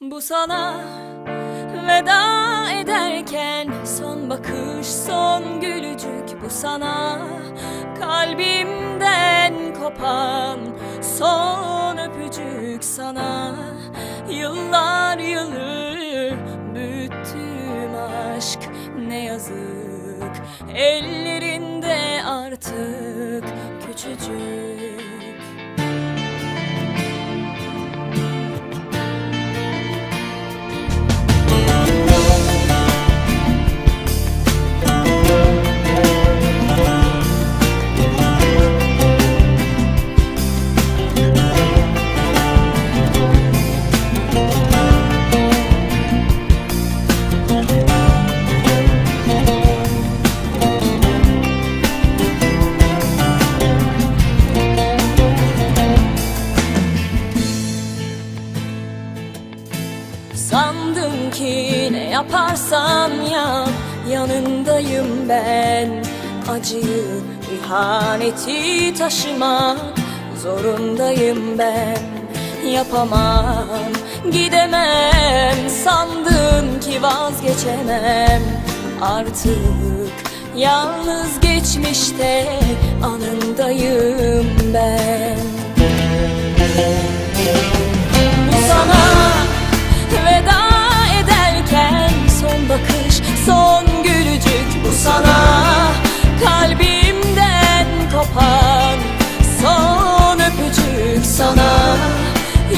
Bu sana veda ederken son bakış son gülücük. Bu sana kalbimden kopan son öpücük. Sana yıllar yılı büyüttüm aşk. Ne yazık ellerinde artık ne yaparsan yap yanındayım ben. Acıyı, ihaneti taşımak zorundayım ben. Yapamam, gidemem Sandım ki vazgeçemem. Artık yalnız geçmişte anındayım ben sana kalbimden kopan son öpücük sana.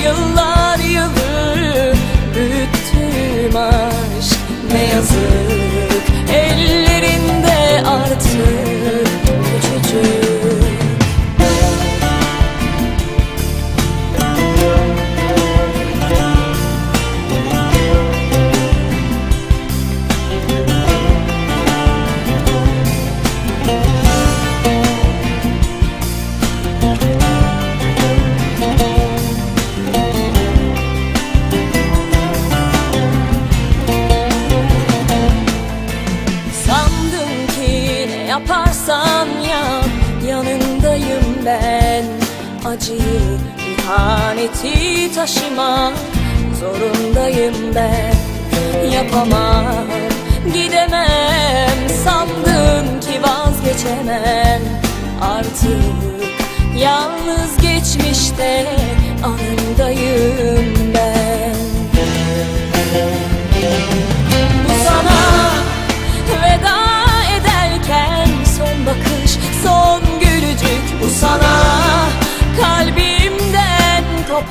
Yıllar yılı büyüttüm aşk ne yazık ellerinde artık yaparsan yap yanındayım ben. Acıyı, ihaneti taşımak zorundayım ben. Yapamam, gidemem. Sandım ki vazgeçemem. Artık yalnız geçmişte anındayım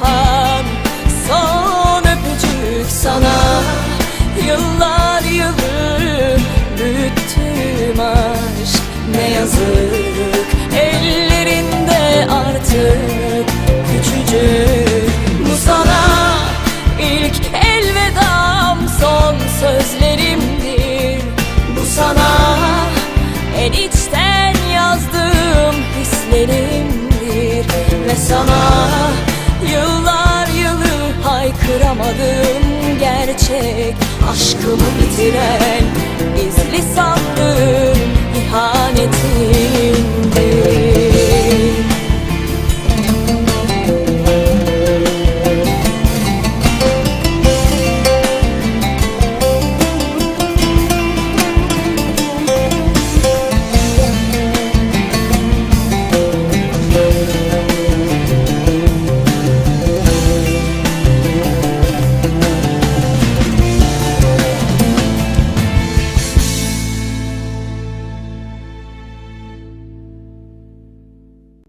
kopan son öpücük sana. Yıllar yılı büyüttüm aşk ne yazık ellerinde artık küçücük bu sana. İlk elvedam son sözlerimdir bu sana. En içten yazdığım hislerimdir ve sana anlamadığım gerçek. Aşkımı bitiren gizli sandığım ihanetim